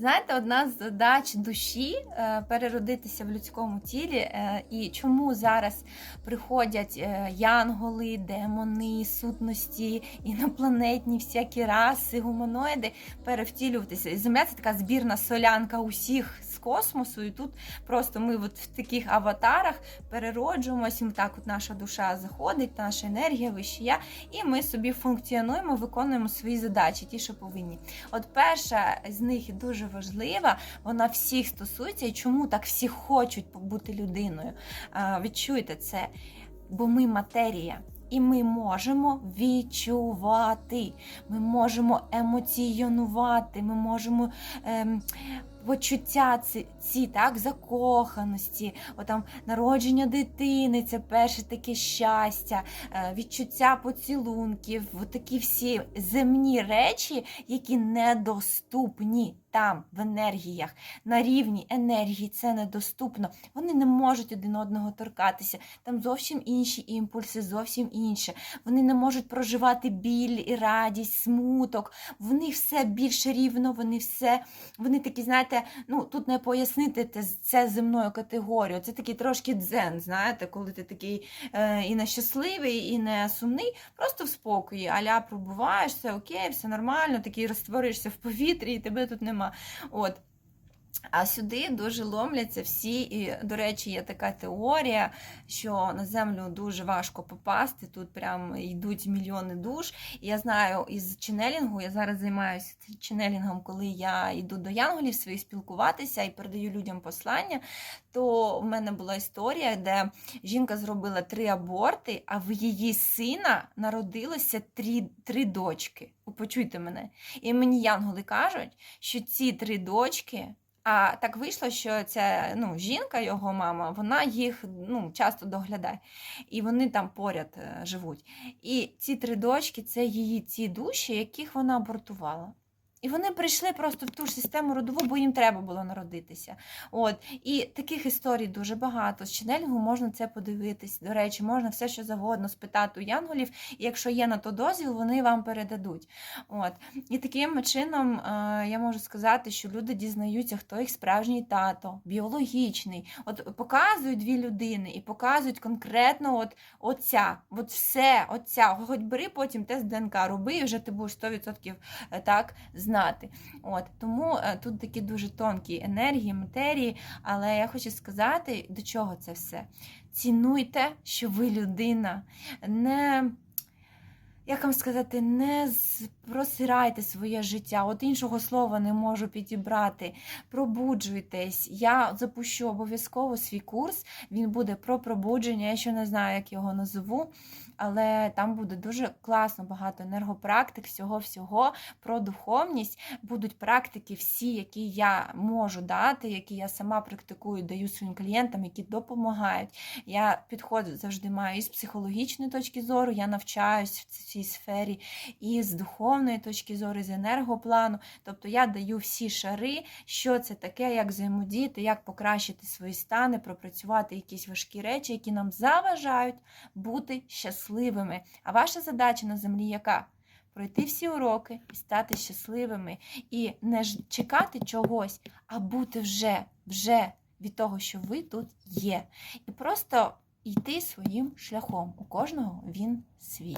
Знаєте, одна з задач душі е, переродитися в людському тілі. е, І чому зараз приходять е, янголи, демони, сутності, інопланетні, всякі раси, гуманоїди перевтілюватися. І Земля це така збірна солянка усіх космосу, і тут просто ми от в таких аватарах перероджуємося, і так от наша душа заходить, наша енергія, вище я, і ми собі функціонуємо, виконуємо свої задачі, ті, що повинні. От перша з них дуже важлива, вона всіх стосується, і чому так всі хочуть бути людиною. Відчуйте це, бо ми матерія. І ми можемо відчувати, ми можемо емоціонувати, ми можемо ем, почуття ці, ці так, закоханості, отам народження дитини, це перше таке щастя, е, відчуття поцілунків, такі всі земні речі, які недоступні там, в енергіях, на рівні енергії це недоступно. Вони не можуть один одного торкатися. Там зовсім інші імпульси, зовсім інше. Вони не можуть проживати біль і радість, смуток. В них все більш рівно, вони все, вони такі, знаєте, ну тут не пояснити це земною категорією. Це такий трошки дзен, знаєте, коли ти такий е, і не щасливий, і не сумний, просто в спокої. Аля пробуваєш, все окей, все нормально, такий розтворишся в повітрі, і тебе тут нема. От. А сюди дуже ломляться всі, і, до речі, є така теорія, що на землю дуже важко попасти. Тут прям йдуть мільйони душ. І я знаю із ченелінгу, я зараз займаюся ченелінгом, коли я йду до янголів своїх спілкуватися і передаю людям послання. То в мене була історія, де жінка зробила три аборти, а в її сина народилося три, три дочки. Почуйте мене. І мені янголи кажуть, що ці три дочки. А так вийшло, що ця ну, жінка, його мама, вона їх ну, часто доглядає. І вони там поряд е, живуть. І ці три дочки це її ці душі, яких вона абортувала. І вони прийшли просто в ту ж систему родову, бо їм треба було народитися. От. І таких історій дуже багато. З ченелінгу можна це подивитись. До речі, можна все, що завгодно спитати у янголів, і якщо є на то дозвіл, вони вам передадуть. От. І таким чином е, я можу сказати, що люди дізнаються, хто їх справжній тато, біологічний. От показують дві людини і показують конкретно от оця, от все, оця. Хоч бери потім тест ДНК, роби, і вже ти будеш 100% так знати. От. Тому е, тут такі дуже тонкі енергії, матерії, але я хочу сказати, до чого це все. Цінуйте, що ви людина. Не як вам сказати, не просирайте своє життя. От іншого слова не можу підібрати. Пробуджуйтесь. Я запущу обов'язково свій курс. Він буде про пробудження. Я ще не знаю, як його назову, але там буде дуже класно, багато енергопрактик, всього-всього про духовність. Будуть практики всі, які я можу дати, які я сама практикую, даю своїм клієнтам, які допомагають. Я підходи завжди маю і з психологічної точки зору, я навчаюсь в цій сфері, і з духовної точки зору, з енергоплану. Тобто я даю всі шари, що це таке, як взаємодіяти, як покращити свої стани, пропрацювати якісь важкі речі, які нам заважають бути щасливими. А ваша задача на землі яка? Пройти всі уроки і стати щасливими, і не чекати чогось, а бути вже, вже від того, що ви тут є. І просто йти своїм шляхом. У кожного він свій.